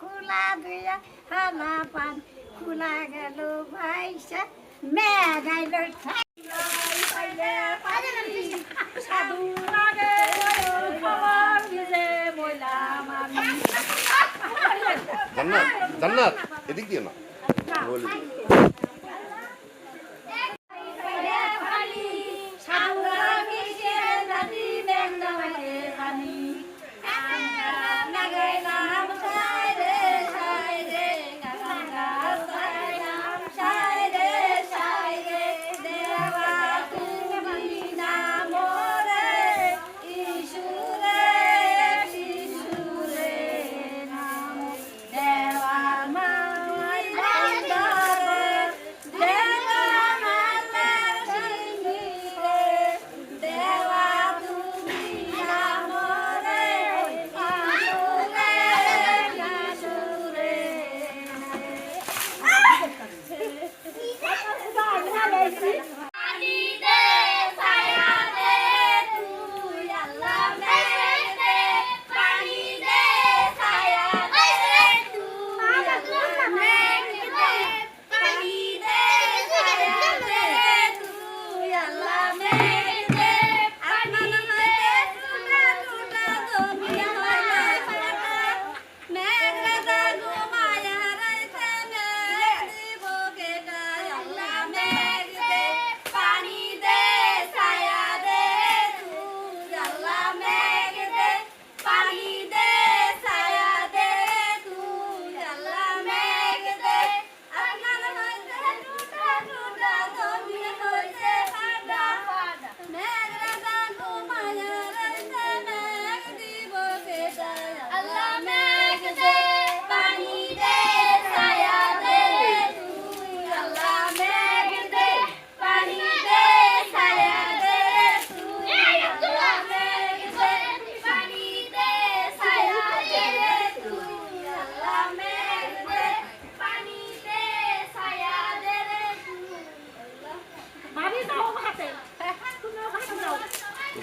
খোলা দিয়া হালা পান। খোলা গেল ভাইসা মেঘাইল সাধু লাগে খবর দিলে বললাম আমি জান্নাত জান্নাত। এদিক দিয়ে না। বলে।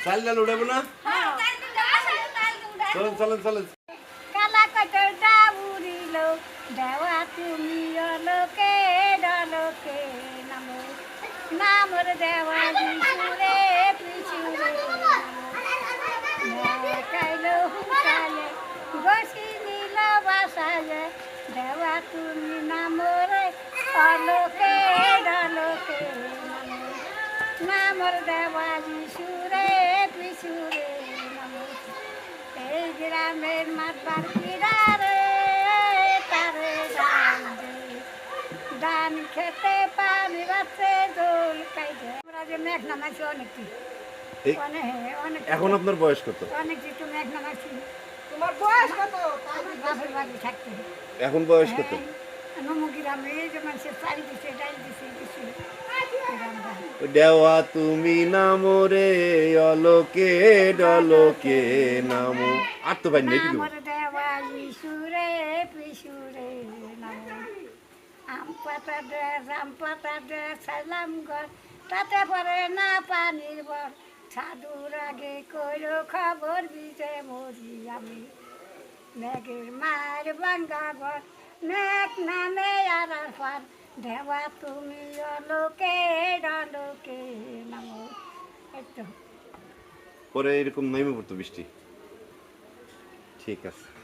তো চাল ডাল উঠাবো না চলেন চলেন চলেন কালা কটরটা উড়িল দেওয়া তুমি অলোকে ডলোকে নামো নামর দেওয়া বিশুরে পিছুরে কাইলো হুকালে বসি নীল বাসালে দেওয়া তুমি নামর দেওয়া বিশুরে পিছুরে নামো এই গ্রামের মাতবার কিরারে তারে দান ধান খেতে পানি বাচ্ছে দোল খাইতে আমরা যে মেঘ নামাইছি অনেকটি অনেক হ্যাঁ, অনেক এখন আপনার বয়স কত? অনেক একটু মেঘ নামাইছি তোমার বয়স কত? বাপের বাড়ি থাকতে। এখন বয়স কত? নমু গ্রামে এই যে মানুষের চারি দিছে দেওয়া তুমি নামরে অলোকে ডলোকে নামো। আর তো ভাই নেই নামো তাতে পরে না পানির বর। সাধুর আগে কইলো খবর দিতে মরি আমি। মেঘের মার বাঙ্গা ঘর। মেঘ নামে আর দেওয়া তুমি অলোকে আলোকে নামো। একটু পরে এরকম নেমে পড়তো বৃষ্টি। ঠিক আছে।